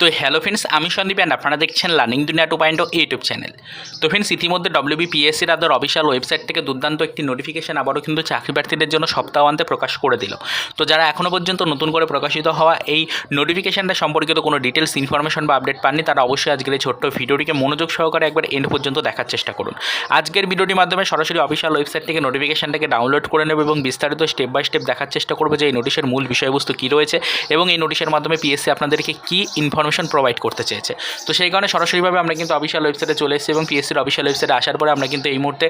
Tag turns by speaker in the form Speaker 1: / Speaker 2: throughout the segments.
Speaker 1: তো hello friends আমি Sandeep and আপনারা দেখছেন learning Duniya two point O YouTube channel তো ফ্রেন্ডস ইতিমধ্যে ডব্লিউবিপিএসসির আদার অফিসিয়াল ওয়েবসাইট থেকে দুর্দান্ত একটি নোটিফিকেশন আবারও কিন্তু চাকরি প্রার্থীদের জন্য সপ্তাহান্তে প্রকাশ করে দিল। তো যারা এখনও পর্যন্ত নতুন করে প্রকাশিত হওয়া এই নোটিফিকেশনটা সম্পর্কিত কোনো ডিটেলস ইনফরমেশন বা আপডেট পাননি, তারা অবশ্যই আজকের এই ছোট্ট ভিডিওটিকে মনোযোগ সহকারে একবার এন্ড পর্যন্ত দেখার চেষ্টা করুন। আজকের ভিডিওটির মাধ্যমে সরাসরি অফিসিয়াল ওয়েবসাইট থেকে নোটিফিকেশনটাকে ডাউনলোড করে নেব এবং বিস্তারিত স্টেপ বাই স্টেপ দেখার চেষ্টা করব যে এই নোটিশের মূল বিষয়বস্তু কী রয়েছে এবং এই নোটিশের মাধ্যমে পিএসসি আপনাদেরকে কী ইনফরমেশন প্রোভাইড করতে চেয়েছে। তো সেই কারণে সরাসরিভাবে আমরা কিন্তু অফিসিয়াল ওয়েবসাইটে চলে এসেছি এবং পিএসসির অফিসিয়াল ওয়েবসাইটে আসার পরে আমরা কিন্তু এই মুহূর্তে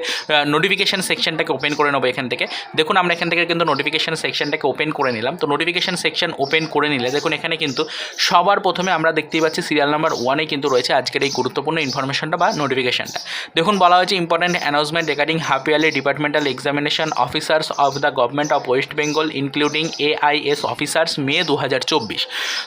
Speaker 1: নোটিফিকেশন সেকশনটাকে ওপেন করে নেব এখান থেকে। দেখুন, আমরা এখান থেকে কিন্তু নোটিফিকেশন সেকশনটাকে ওপেন করে নিলাম। তো নোটিফিকেশন সেকশন ওপেন করে নিলে, দেখুন, এখানে কিন্তু সবার প্রথমে আমরা দেখতেই পাচ্ছি সিরিয়াল নাম্বার ওয়ানে কিন্তু রয়েছে আজকের এই গুরুত্বপূর্ণ ইনফরমেশনটা বা নোটিফিকেশনটা দেখুন, বলা হয়েছে important announcement regarding half yearly departmental examination officers of the government of West Bengal including AIS officers May দু হাজার চব্বিশ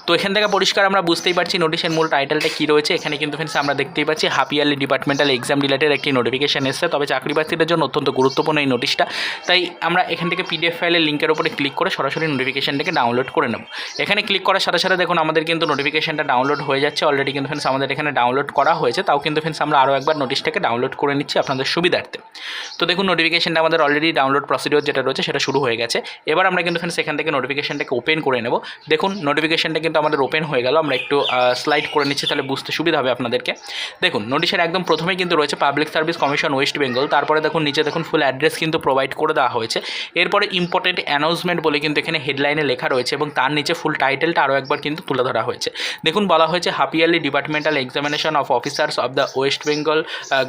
Speaker 1: তো এখান থেকে পরিষ্কার আমরা বুঝতেই পারছি নোটিশের মূল টাইটেলটা কী রয়েছে? এখানে কিন্তু ফ্রেন্ডস আমরা দেখতেই পাচ্ছি half yearly departmental exam related একটি নোটিফিকেশন এসেছে। তবে চাকরি প্রার্থীদের জন্য অত্যন্ত গুরুত্বপূর্ণ এই নোটিশটা তাই আমরা এখান থেকে পিডিএফ ফাইলের লিঙ্কের উপরে ক্লিক করে সরাসরি নোটিফিকেশনটাকে ডাউনলোড করে নেব। এখানে ক্লিক করার সাথে সাথে দেখুন, আমাদের কিন্তু নোটিফিকেশনটা ডাউনলোড হয়ে যাচ্ছে। অলরেডি কিন্তু ফ্রেন্ডস আমাদের এখানে ডাউনলোড করা হয়েছে। তাও কিন্তু ফ্রেন্ডস আমরা আরও একবার নোটিশটাকে ডাউনলোড করে নিচ্ছি আপনাদের সুবিধার্থে। তো দেখুন নোটিফিকেশনটা আমাদের অলরেডি ডাউনলোড প্রসিডিওর যেটা রয়েছে সেটা শুরু হয়ে গেছে। এবার আমরা কিন্তু এখান থেকে নোটিফিকেশনটাকে ওপেন করে নেব। দেখুন নোটিফিকেশনটা কিন্তু আমাদের ওপেন হয়ে গেল। আমরা একটু স্লাইড করে নিচ্ছি, তাহলে বুঝতে সুবিধা হবে আপনাদেরকে। দেখুন নোটিশের একদম প্রথমেই কিন্তু রয়েছে public service commission West Bengal তারপরে দেখুন, নিচে দেখুন ফুল অ্যাড্রেস কিন্তু প্রোভাইড করে দেওয়া হয়েছে। এরপরে ইম্পর্টেন্ট অ্যানাউন্সমেন্ট বলে কিন্তু এখানে হেডলাইনে লেখা রয়েছে এবং তার নিচে ফুল টাইটেলটা আরও একবার কিন্তু তুলে ধরা হয়েছে। দেখুন, বলা হয়েছে half yearly departmental examination of officers of the West Bengal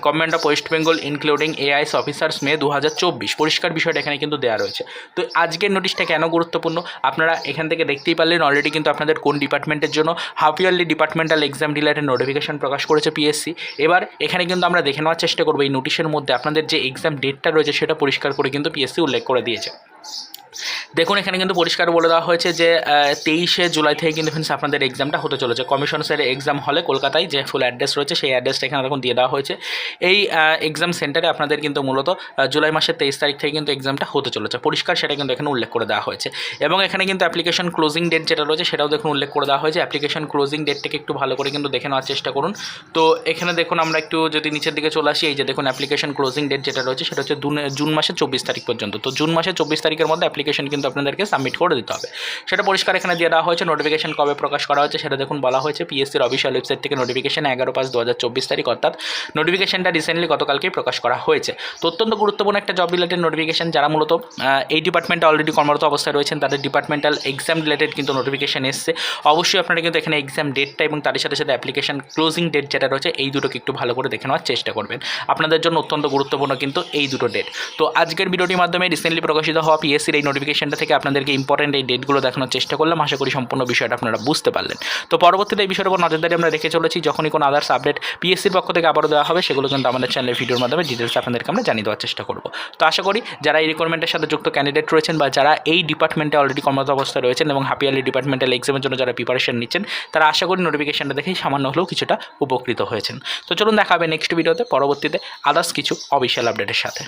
Speaker 1: government of West Bengal including AIS officers May দু হাজার চব্বিশ। পরিষ্কার বিষয়টা এখানে কিন্তু দেওয়া রয়েছে। তো আজকের নোটিশটা কেন গুরুত্বপূর্ণ? আপনারা এখান থেকে দেখতেই পারলেন অলরেডি কিন্তু আপনাদের কোন ডিপার্টমেন্টের জন্য half yearly departmental exam related notification প্রকাশ করেছে পিএসসি এবার এখানে কিন্তু আমরা দেখে নেওয়ার চেষ্টা করব এই নোটিশের মধ্যে। আপনাদের যে এক্সাম ডেটটা রয়েছে সেটা পরিষ্কার করে কিন্তু পিএসসি উল্লেখ করে দিয়েছে। দেখুন, এখানে কিন্তু পরিষ্কার বলে দেওয়া হয়েছে যে তেইশে জুলাই থেকে কিন্তু ফ্রেন্ডস আপনাদের এক্সামটা হতে চলেছে। কমিশন কমিশনসের এক্সাম হলে কলকাতায় যে ফুল অ্যাড্রেস রয়েছে, সেই অ্যাড্রেসটা এখানে দেখুন দিয়ে দেওয়া হয়েছে। এই এক্সাম সেন্টারে আপনাদের কিন্তু মূলত জুলাই মাসের তেইশ তারিখ থেকে কিন্তু এক্সামটা হতে চলেছে। পরিষ্কার সেটা কিন্তু এখানে উল্লেখ করে দেওয়া হয়েছে। এবং এখানে কিন্তু অ্যাপ্লিকেশন ক্লোজিং ডেট যেটা রয়েছে, সেটাও দেখুন উল্লেখ করে দেওয়া হয়েছে। অ্যাপ্লিকেশন ক্লোজিং ডেটটাকে একটু ভালো করে কিন্তু দেখে নেওয়ার চেষ্টা করুন। তো এখানে দেখুন, আমরা একটু যদি নিচের দিকে চলে আসি, এই যে দেখুন অ্যাপ্লিকেশন ক্লোজিং ডেট যেটা রয়েছে, সেটা হচ্ছে জুন মাসের চব্বিশ তারিখ পর্যন্ত। তো জুন মাসের চব্বিশ তারিখের মধ্যে অ্যাপ্লিকেশন কিন্তু আপনাদেরকে সাবমিট করে দিতে হবে। সেটা পরিষ্কার এখানে দিয়ে দেওয়া হয়েছে নোটিফিকেশন কবে প্রকাশ করা হয়েছে সেটা দেখুন বলা হয়েছে পিএসসির অফিসিয়াল ওয়েবসাইট থেকে নোটিফিকেশন এগারো পাঁচ দু তারিখ অর্থাৎ নোটিফিকেশনটা রিসেন্টলি গতকালকেই প্রকাশ করা হয়েছে। তো অত্যন্ত গুরুত্বপূর্ণ একটা জব রিলেটেড নোটিফিকেশন যারা মূলত এই ডিপার্টমেন্টে অলরেডি কর্মরত অবস্থায় রয়েছেন, তাদের ডিপার্টমেন্টাল এক্সাম রিলেটেড কিন্তু নোটিফিকেশন এসছে। অবশ্যই আপনারা কিন্তু এখানে এক্সাম ডেটটা এবং তার সাথে সাথে অ্যাপ্লিকেশন ক্লোজিং ডেট যেটা রয়েছে, এই দুটোকে একটু ভালো করে দেখে নেওয়ার চেষ্টা করবেন। আপনাদের জন্য অত্যন্ত গুরুত্বপূর্ণ কিন্তু এই দুটো ডেট তো আজকের ভিডিওটির মাধ্যমে রিসেন্টলি প্রকাশিত হওয়া পিএসসির এই নোটিফিকেশনটা থেকে আপনাদেরকে ইম্পর্টেন্ট এই ডেটগুলো দেখানোর চেষ্টা করলাম। আশা করি সম্পূর্ণ বিষয়টা আপনারা বুঝতে পারলেন। তো পরবর্তীতে এই বিষয়ের উপর নজরদারি আমরা রেখে চলেছি। যখনই কোনো আদার্স আপডেট পিএসসির পক্ষ থেকে আবারও দেওয়া হবে, সেগুলো কিন্তু আমাদের চ্যানেলের ভিডিওর মাধ্যমে ডিটেলস আপনাদেরকে আমরা জানিয়ে দেওয়ার চেষ্টা করব। তো আশা করি যারা এই রিকোয়ারমেন্টের সাথে যুক্ত ক্যান্ডিডেট রয়েছেন বা যারা এই ডিপার্টমেন্টে অলরেডি কর্মরত অবস্থায় রয়েছেন এবং হাপিয়ালি ডিপার্টমেন্টাল এক্সামের জন্য যারা প্রিপারেশন নিচ্ছেন, তারা আশা করি নোটিফিকেশনটা দেখেই সামান্য হলেও কিছুটা উপকৃত হয়েছেন। তো চলুন দেখা হবে নেক্সট ভিডিওতে পরবর্তীতে আদার্স কিছু অফিসিয়াল আপডেটের সাথে।